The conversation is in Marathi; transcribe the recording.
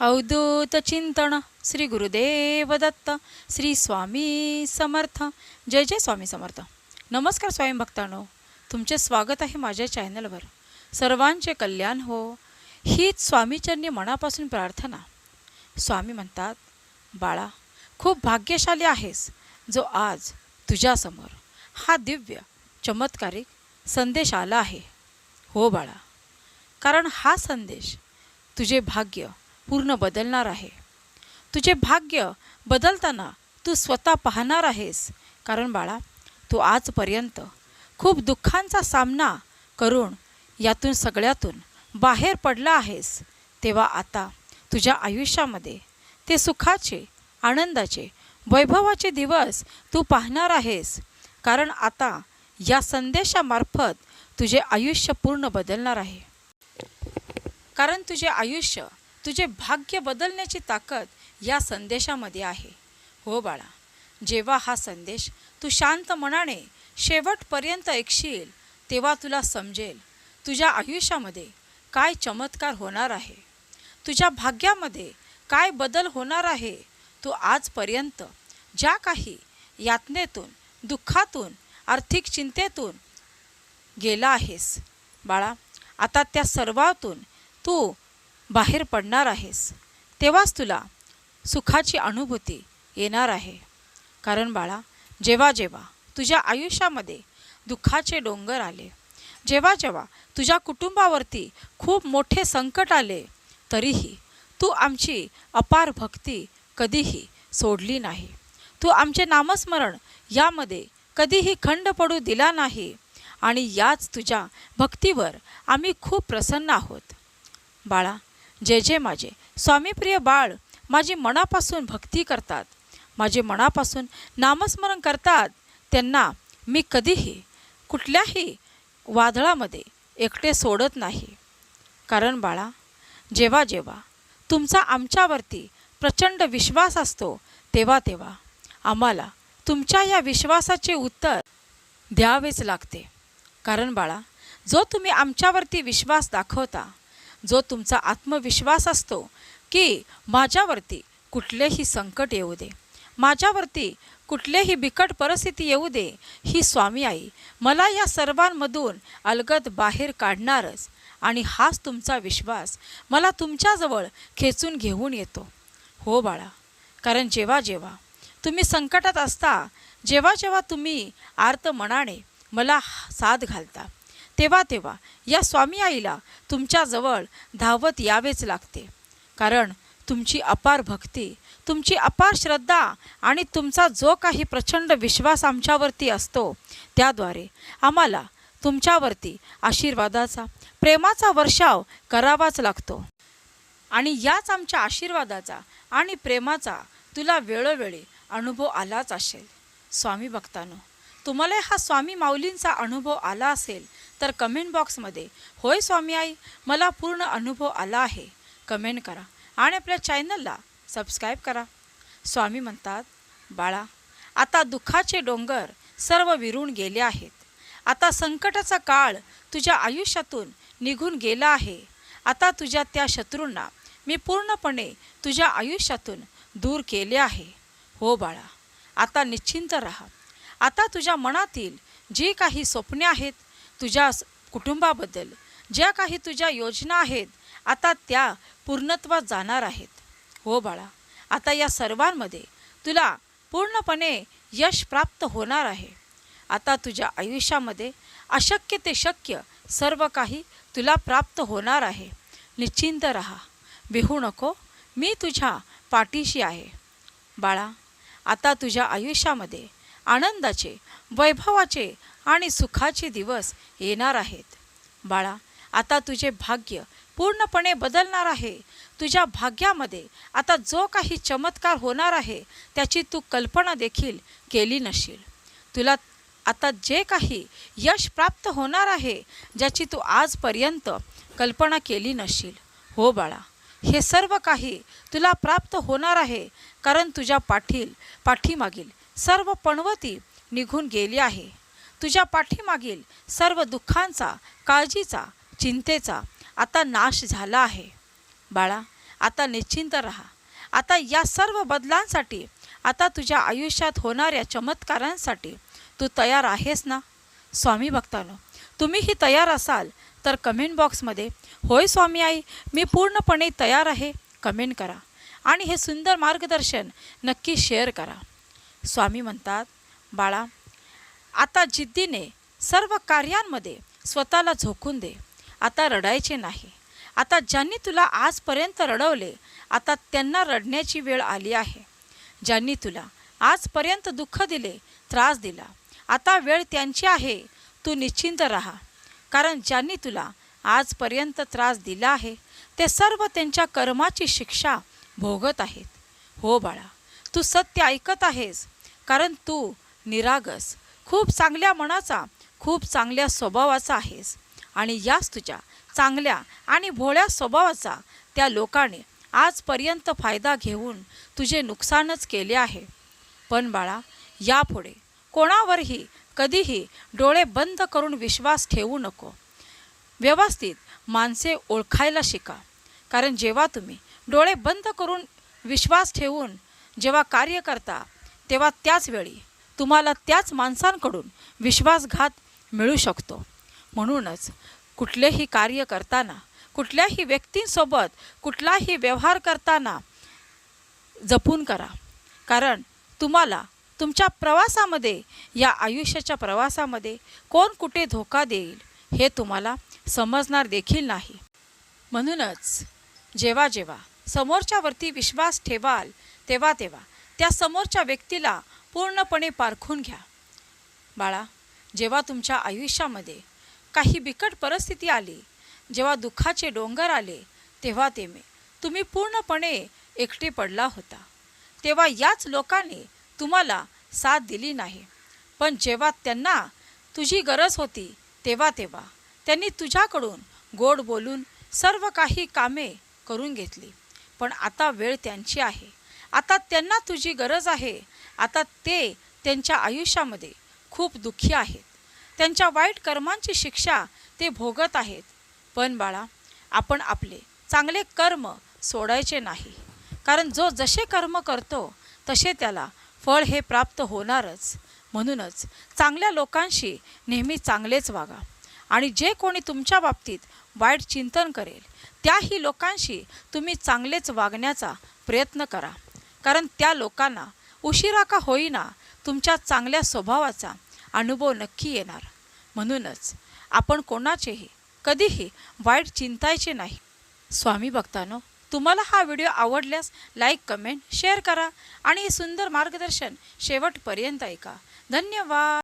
अवधूत चिंतन श्री गुरुदेव दत्त श्री स्वामी समर्थ जय जय स्वामी समर्थ नमस्कार स्वामी भक्तांनो तुमचे स्वागत आहे माझ्या चॅनलवर सर्वांचे कल्याण हो हीच स्वामीचरणी मनापासून प्रार्थना स्वामी म्हणतात बाळा खूप भाग्यशाली आहेस जो आज तुझ्यासमोर हा दिव्य चमत्कारिक संदेश आला आहे हो बाळा कारण हा संदेश तुझे भाग्य पूर्ण बदलणार आहे. तुझे भाग्य बदलताना तू स्वतः पाहणार आहेस. कारण बाळा तू आजपर्यंत खूप दुःखांचा सामना करून यातून सगळ्यातून बाहेर पडला आहेस. तेव्हा आता तुझ्या आयुष्यामध्ये ते सुखाचे आनंदाचे वैभवाचे दिवस तू पाहणार आहेस. कारण आता या संदेशामार्फत तुझे आयुष्य पूर्ण बदलणार आहे. कारण तुझे आयुष्य तुझे भाग्य बदलण्याची ताकद या संदेशामध्ये आहे. हो बाळा जेव्हा हा संदेश तू शांत मनाने शेवटपर्यंत ऐकशील तेव्हा तुला समजेल तुझ्या आयुष्यामध्ये काय चमत्कार होणार आहे. तुझ्या भाग्यामध्ये काय बदल होणार आहे. तू आजपर्यंत ज्या काही यातनेतून दुःखातून आर्थिक चिंतेतून गेला आहेस. बाळा आता त्या सर्वातून तू बाहेर पडणार आहेस तेव्हाच तुला सुखाची अनुभूती येणार आहे. कारण बाळा जेव्हा जेव्हा तुझ्या आयुष्यामध्ये दुःखाचे डोंगर आले जेव्हा जेव्हा तुझ्या कुटुंबावरती खूप मोठे संकट आले तरीही तू आमची अपार भक्ती कधीही सोडली नाही. तू आमचे नामस्मरण यामध्ये कधीही खंड पडू दिला नाही आणि याच तुझ्या भक्तीवर आम्ही खूप प्रसन्न आहोत. बाळा जे जे माझे. स्वामीप्रिय बाळ माझी मनापासून भक्ती करतात. माझे मनापासून नामस्मरण करतात. त्यांना मी कधीही कुठल्याही वादळामध्ये एकटे सोडत नाही. कारण बाळा जेव्हा जेव्हा तुमचा आमच्यावरती प्रचंड विश्वास असतो तेव्हा तेव्हा आम्हाला तुमच्या या विश्वासाचे उत्तर द्यावेच लागते. कारण बाळा जो तुम्ही आमच्यावरती विश्वास दाखवता जो तुमचा आत्मविश्वास असतो की माझ्यावरती कुठलेही संकट येऊ दे. माझ्यावरती कुठलेही बिकट परिस्थिती येऊ दे ही स्वामी आई मला या सर्वांमधून अलगद बाहेर काढणारच आणि हाच तुमचा विश्वास मला तुमच्याजवळ खेचून घेऊन येतो. हो बाळा कारण जेव्हा जेव्हा तुम्ही संकटात असता जेव्हा जेव्हा तुम्ही आर्त मनाने मला साथ घालता तेव्हा तेव्हा या स्वामी आईला तुमच्याजवळ धावत यावेच लागते. कारण तुमची अपार भक्ती तुमची अपार श्रद्धा आणि तुमचा जो काही प्रचंड विश्वास आमच्यावरती असतो त्याद्वारे आम्हाला तुमच्यावरती आशीर्वादाचा प्रेमाचा वर्षाव करावाच लागतो. आणि याच आमच्या आशीर्वादाचा आणि प्रेमाचा तुला वेळोवेळी अनुभव आलाच असेल. स्वामी भक्तानो तुम्हाला हा स्वामी माऊलींचा अनुभव आला असेल तर कमेंट बॉक्समध्ये होय स्वामी आई मला पूर्ण अनुभव आला आहे. कमेंट करा आणि आपल्या चॅनलला सबस्क्राईब करा. स्वामी म्हणतात बाळा आता दुःखाचे डोंगर सर्व विरून गेले आहेत. आता संकटाचा काळ तुझ्या आयुष्यातून निघून गेला आहे. आता तुझ्या त्या शत्रूंना मी पूर्णपणे तुझ्या आयुष्यातून दूर केले आहे. हो बाळा आता निश्चिंत राहा. आता तुझ्या मनातील जी काही स्वप्ने आहेत तुझ्या स- कुटुंबाबद्दल. ज्या काही तुझ्या योजना आहेत आता त्या पूर्णत्वात जाणार आहेत. हो बाळा आता या सर्वांमध्ये तुला पूर्णपणे यश प्राप्त होणार आहे. आता तुझ्या आयुष्यामध्ये अशक्य ते शक्य सर्व काही तुला प्राप्त होणार आहे. निश्चिंत राहा. बिहू नको. मी तुझ्या पाठीशी आहे. बाळा आता तुझ्या आयुष्यामध्ये आनंदाचे वैभवाचे आणि सुखाचे दिवस येणार आहेत. बाळा आता तुझे भाग्य पूर्णपणे बदलणार आहे. तुझ्या भाग्यामध्ये आता जो काही चमत्कार होणार आहे त्याची तू कल्पना देखील केली नशील. तुला आता जे काही यश प्राप्त होणार आहे ज्याची तू आजपर्यंत कल्पना केली नशील. हो बाळा हे सर्व काही तुला प्राप्त होणार आहे कारण तुझ्या पाठील पाठीमागील सर्व पणवती निघून गेली आहे. तुझ्या पाठीमागील सर्व दुःखांचा काळजीचा चिंतेचा आता नाश झाला आहे. बाळा आता निश्चिंत राहा. आता या सर्व बदलांसाठी आता तुझ्या आयुष्यात होणाऱ्या चमत्कारांसाठी तू तयार आहेस ना? स्वामी भक्तानो तुम्हीही तयार असाल तर कमेंट बॉक्समध्ये होय स्वामी आई मी पूर्णपणे तयार आहे कमेंट करा. आणि हे सुंदर मार्गदर्शन नक्की शेअर करा. स्वामी म्हणतात बाळा आता जिद्दीने सर्व कार्यांमध्ये स्वतःला झोकून दे. आता रडायचे नाही. आता ज्यांनी तुला आजपर्यंत रडवले आता त्यांना रडण्याची वेळ आली आहे. ज्यांनी तुला आजपर्यंत दुःख दिले त्रास दिला आता वेळ त्यांची आहे. तू निश्चिंत राहा. कारण ज्यांनी तुला आजपर्यंत त्रास दिला आहे ते सर्व त्यांच्या कर्माची शिक्षा भोगत आहेत. हो बाळा तू सत्य ऐकत आहेस. कारण तू निरागस खूप चांगल्या मनाचा खूप चांगल्या स्वभावाचा आहेस. आणि याच तुझ्या चांगल्या आणि भोळ्या स्वभावाचा त्या लोकांनी आजपर्यंत फायदा घेऊन तुझे नुकसानच केले आहे. पण बाळा यापुढे कोणावरही कधीही डोळे बंद करून विश्वास ठेवू नको. व्यवस्थित माणसे ओळखायला शिका. कारण जेव्हा तुम्ही डोळे बंद करून विश्वास ठेवून जेव्हा कार्य करता तेव्हा त्याच वेळी तुम्हाला त्याच माणसांकडून विश्वासघात मिळू शकतो. म्हणूनच कुठलेही कार्य करताना कुठल्याही व्यक्तींसोबत कुठलाही व्यवहार करताना जपून करा. कारण तुम्हाला तुमच्या प्रवासामध्ये या आयुष्याच्या प्रवासामध्ये कोण कुठे धोका देईल हे तुम्हाला समजणार देखील नाही. म्हणूनच जेव्हा जेव्हा समोरच्यावरती विश्वास ठेवाल तेव्हा तेव्हा त्या समोरच्या व्यक्तीला पूर्णपणे पारखून घ्या. बाळा जेव्हा तुमच्या आयुष्यामध्ये काही बिकट परिस्थिती आली जेव्हा दुःखाचे डोंगर आले तेव्हा ते मी तुम्ही पूर्णपणे एकटे पडला होता. तेव्हा याच लोकांनी तुम्हाला साथ दिली नाही. पण जेव्हा त्यांना तुझी गरज होती तेव्हा तेव्हा त्यांनी तुझ्याकडून गोड बोलून सर्व काही कामे करून घेतली. पण आता वेळ त्यांची आहे. आता त्यांना तुझी गरज आहे. आता ते त्यांच्या आयुष्यामध्ये खूप दुःखी आहेत. त्यांच्या वाईट कर्मांची शिक्षा ते भोगत आहेत. पण बाळा आपण आपले चांगले कर्म सोडायचे नाही. कारण जो जसे कर्म करतो तसे त्याला फळ हे प्राप्त होणारच. म्हणूनच चांगल्या लोकांशी नेहमी चांगलेच वागा. आणि जे कोणी तुमच्या बाबतीत वाईट चिंतन करेल त्याही लोकांशी तुम्ही चांगलेच वागण्याचा प्रयत्न करा. कारण त्या लोकांना उशिरा का होईना तुमच्या चांगल्या स्वभावाचा अनुभव नक्की येणार. म्हणूनच आपण कोणाचेही कधीही वाईट चिंतायचे नाही. स्वामी भक्तानो तुम्हाला हा व्हिडिओ आवडल्यास लाईक कमेंट शेअर करा आणि हे सुंदर मार्गदर्शन शेवटपर्यंत ऐका. धन्यवाद.